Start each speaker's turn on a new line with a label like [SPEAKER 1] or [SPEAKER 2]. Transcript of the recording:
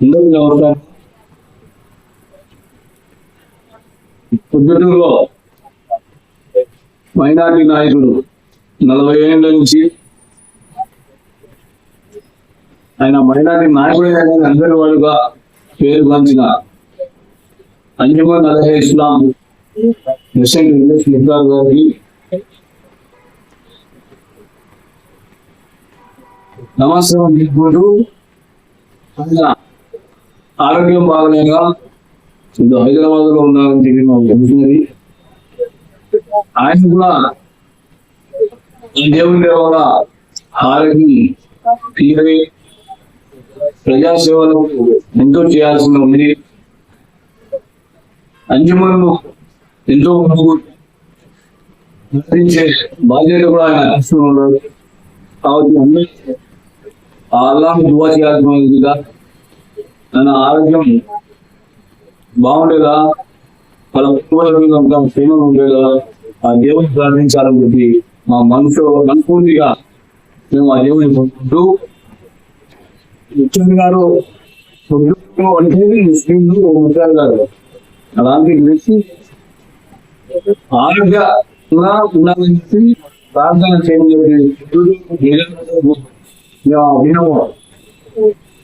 [SPEAKER 1] అందరికీ పొద్దుటూరులో మైనార్టీ నాయకుడు నలభై ఏళ్ళ నుంచి ఆయన మైనార్టీ నాయకుడే కానీ అందరి వాడుగా పేరు పొందిన అంజుమన్ అలహే ఇస్లాం హుసేన్ ఇంగ్లీష్ గారికి నమస్కారం గురు ఆరోగ్యం బాగలేక హైదరాబాద్లో ఉన్నారని చెప్పి మాకు తెలుస్తున్నది ఆయన కూడా ఈ దేవుని వల్ల ఆరోగ్యం తీరే ప్రజాసేవలు ఎంతో చేయాల్సి ఉంది. అంజుమన్ను ఎంతో ముందుకు నటించే బాధ్యత కూడా ఆయన తీసుకున్నాడు. కాబట్టి అన్ని అల్లాహ్ దువా చేయాల్సిందిగా తన ఆరోగ్యం బాగుండేలా వాళ్ళ కుటుంబంలో క్షేమం ఉండేలా ఆ దేవుని ప్రార్థించాలని చెప్పి మా మనసు మనస్ఫూర్తిగా మేము ఆ దేవుని పొందుతూ ముఖ్యం గారు అంటే ముస్లింలు ముఖ్యాలు గారు. అలాంటి వ్యక్తి ఆరోగ్య சுறா உணவிற்கு பிரார்த்தனை செய்வது வினவோம்